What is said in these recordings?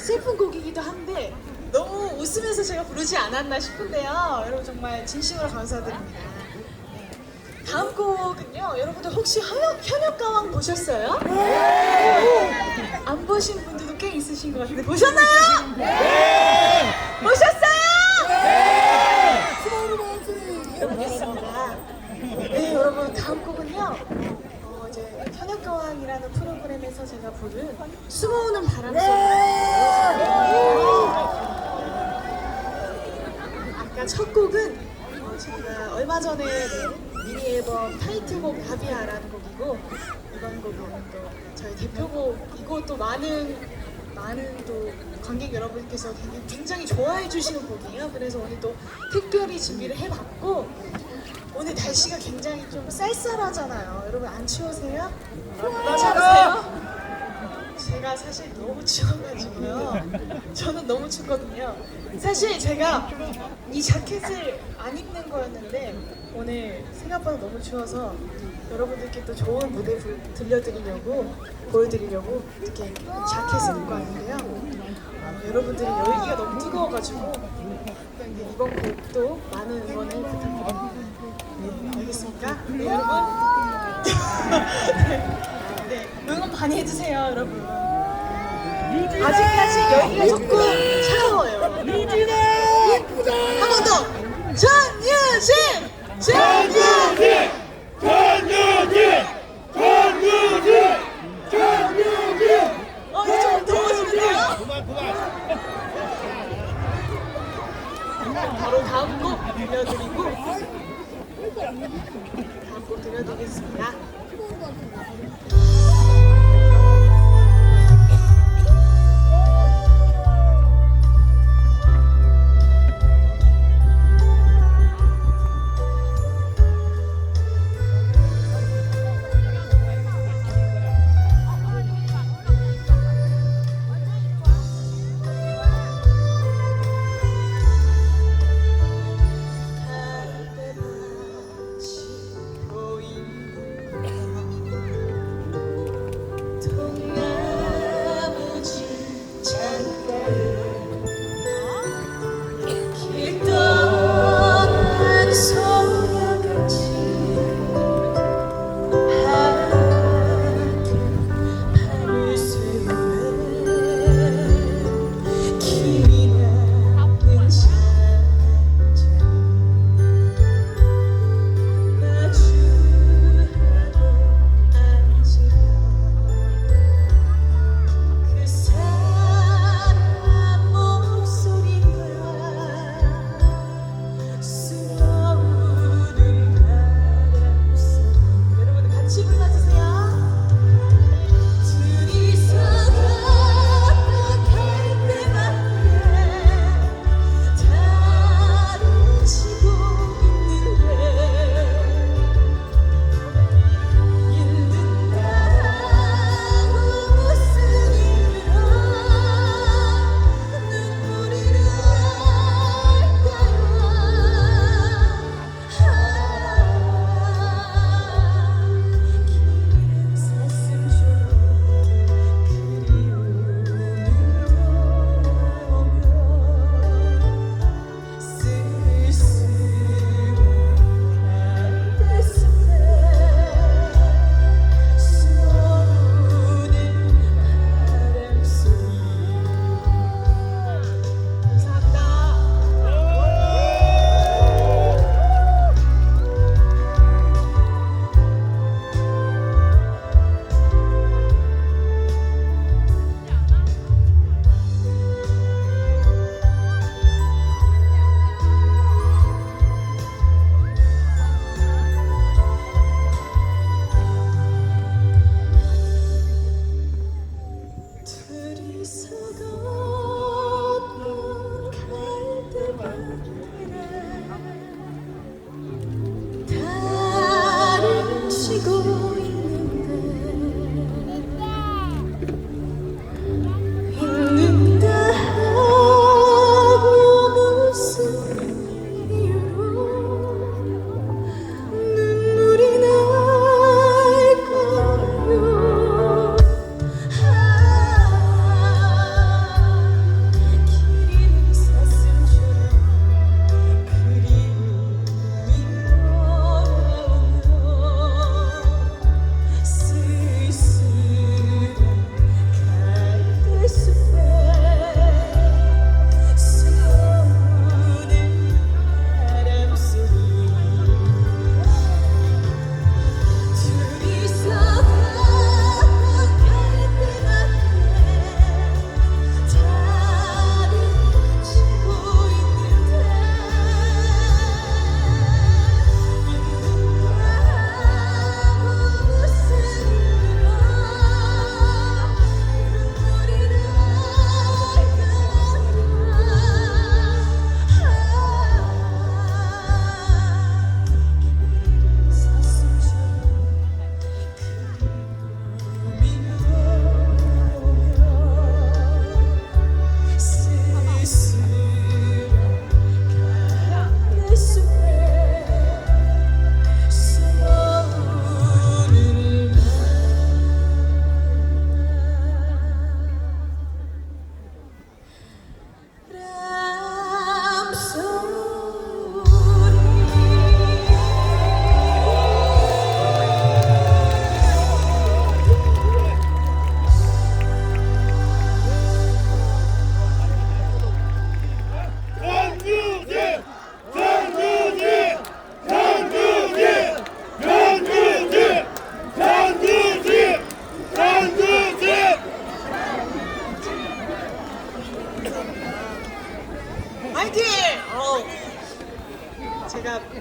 슬픈 곡이기도 한데 너무 웃으면서 제가 부르지 않았나 싶은데요. 여러분 정말 진심으로 감사드립니다. 네. 다음 곡은요. 여러분들 혹시 현역, 현역가왕 보셨어요? 안 보신 분들도 꽤 있으신 것 같은데 보셨나요? 네! 보셨어요? 알겠습니다. 네, 여러분 다음 곡은요. 현역교환이라는 프로그램에서 제가 부른 숨어오는 바람 속에 아까 첫 곡은 어, 제가 얼마 전에 낸 미니 앨범 타이틀곡 나비야라는 곡이고 이번 곡은 또 저희 대표곡이고 또 많은 많은 또 관객 여러분께서 굉장히, 굉장히 좋아해 주시는 곡이에요. 그래서 오늘 또 특별히 준비를 해봤고 오늘 날씨가 굉장히 좀 쌀쌀하잖아요. 여러분 안 추우세요? 괜찮으세요? 제가 사실 너무 추워가지고요. 저는 너무 춥거든요. 사실 제가 이 자켓을 안 입는 거였는데 오늘 생각보다 너무 추워서 여러분들께 또 좋은 무대 불- 들려드리려고 보여드리려고 이렇게 자켓을 입고 왔는데요. 어, 여러분들이 열기가 너무 뜨거워가지고 이번 곡도 많은 응원을 부탁드립니다. 네, 알겠습니까? 네, 여러분. 네, 응원 많이 해주세요, 여러분. 아직까지 열기가 조금 차가워요. 유진아! 예쁘다! 한번 더! 전유진! 전유진! 전유진! 전유진! 어, 이제 좀 더워지는데요? 그만 그만! 바로 다음 곡 들려드리고 달빛이 보인다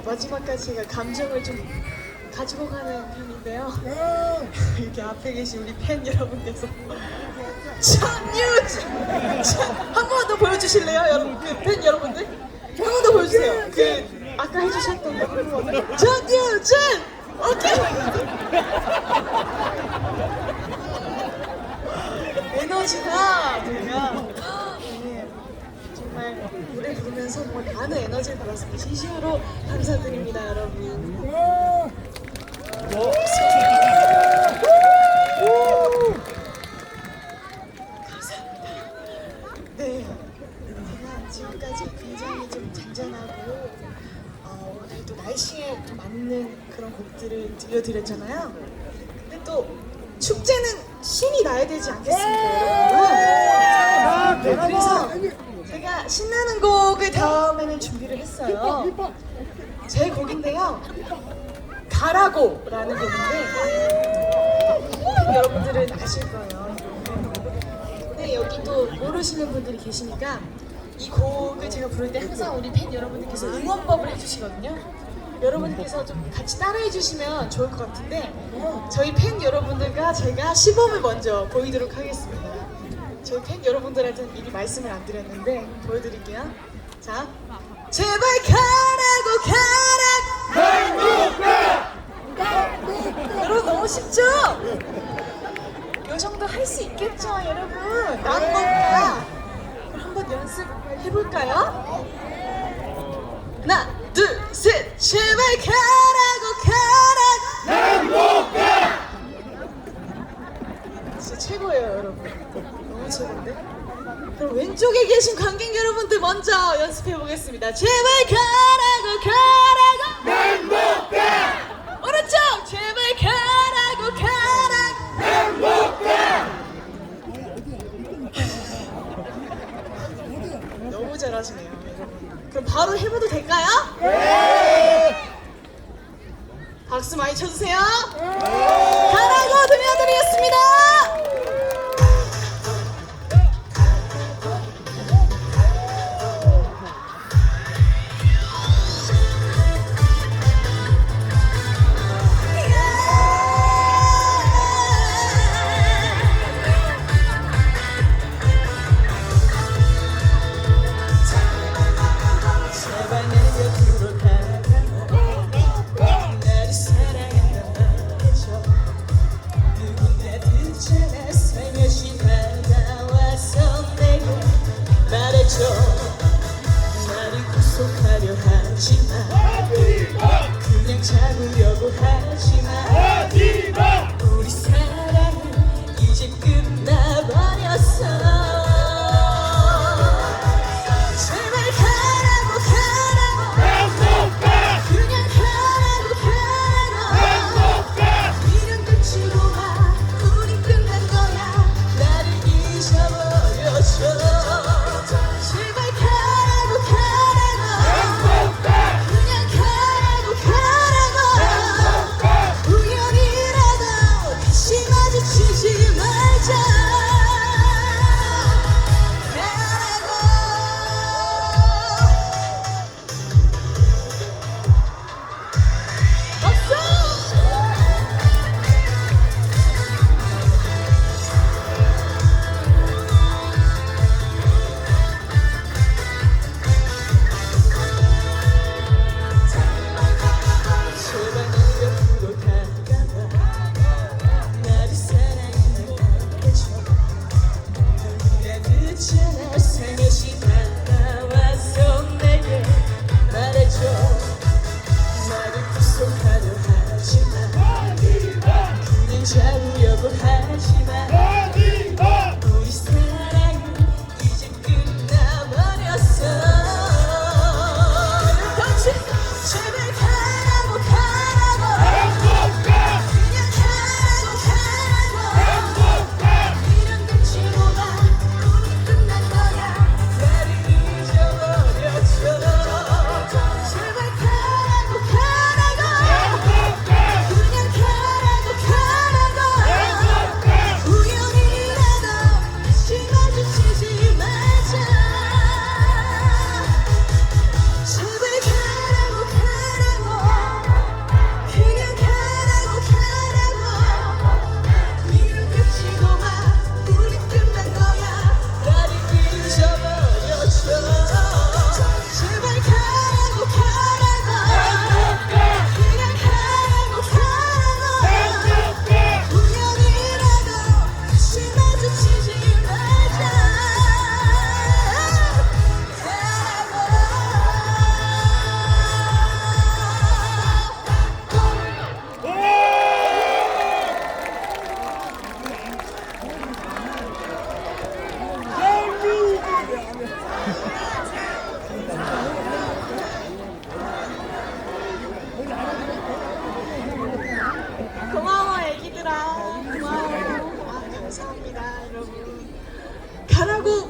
마지막까지 제가 감정을 좀 가지고 가는 편인데요. 이렇게 앞에 계신 우리 팬 여러분께서 천유진 한번 더 보여주실래요, 여러분? 그 팬 여러분들 한 번 더 보여주세요. 그 아까 해주셨던 거 천유진 오케이. 에너지가 네, 정말 노래 부르면서 정말 많은 에너지를 받았습니다. 진심으로 감사드립니다, 여러분. 감사합니다. 네, 제가 지금까지 굉장히 좀 잔잔하고 어, 오늘 또 날씨에 좀 맞는 그런 곡들을 들려드렸잖아요. 근데 또 축제는 신이 나야 되지 않겠습니까, 여러분? 네, 그래서 제가 신나는 곡을 다음에는 준비를 했어요. 제 곡인데요. 가라고라는 곡인데 여러분들은 아실 거예요. 근데 여기 또 모르시는 분들이 계시니까 이 곡을 제가 부를 때 항상 우리 팬 여러분들께서 응원법을 해주시거든요. 여러분께서 좀 같이 따라해 주시면 좋을 것 같은데 저희 팬 여러분들과 제가 시범을 먼저 보이도록 하겠습니다. 팬 여러분들한테는 미리 말씀을 안 드렸는데 보여드릴게요. 자, 제발 가라고 가라고 여러분 너무 쉽죠? 요 정도 할 수 있겠죠, 여러분? 난곡가 그럼 한번 연습 해 볼까요? 하나, 둘, 셋, 제발 가라고 가라고. 진짜 최고예요, 여러분. 너무 최고인데? 그럼 왼쪽에 계신 관객 여러분들 먼저 연습해 보겠습니다. 제발 가라고 가라고. 오른쪽 제발 가라고 가라고. 너무 잘하시네요, 여러분. 그럼 바로 해봐도 될까요? 박수 많이 쳐주세요.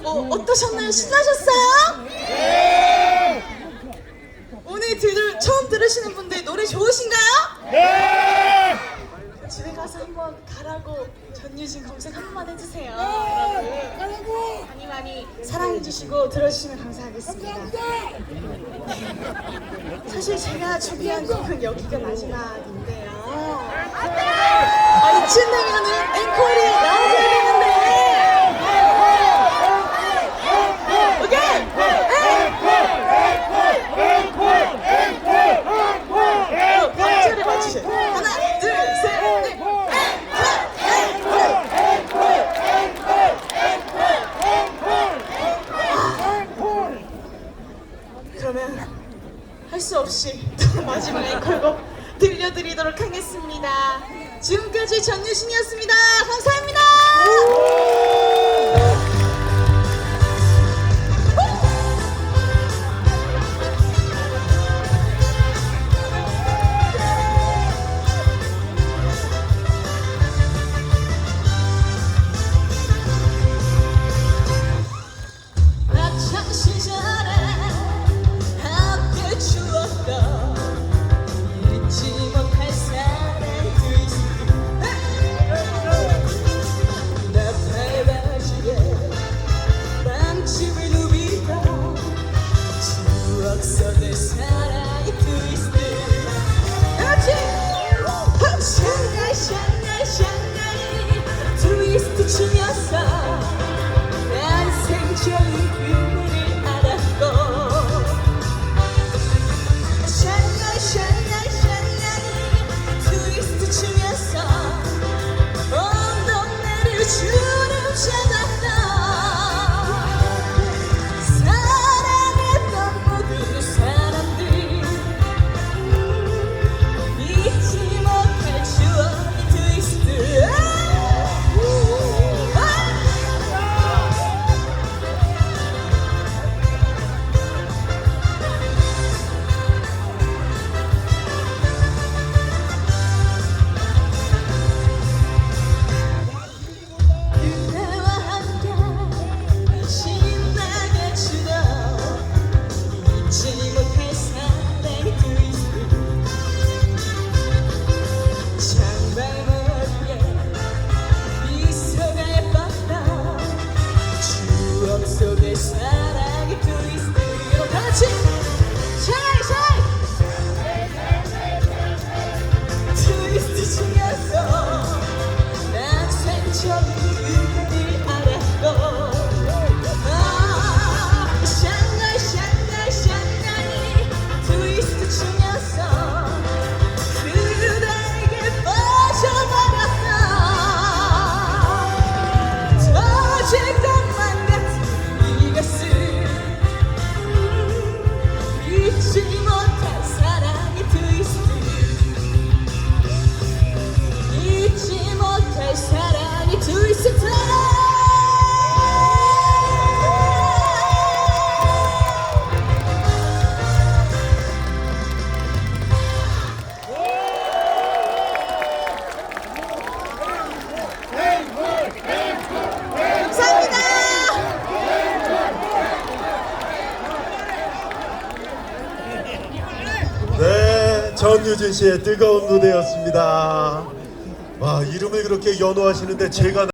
어, 어떠셨나요? 신나셨어요? 네! 오늘 들을, 처음 들으시는 분들 노래 좋으신가요? 네! 집에 가서 한번 가라고 전유진 검색 한 번만 해주세요. 네! 여러분 많이 많이 사랑해주시고 들어주시면 감사하겠습니다. 사실 제가 준비한 곡은 여기가 마지막인데요. 아, 네. 아니 친내면은 앵콜이 나오잖아요. 씨의 뜨거운 무대였습니다. 와 이름을 그렇게 연호하시는데 제가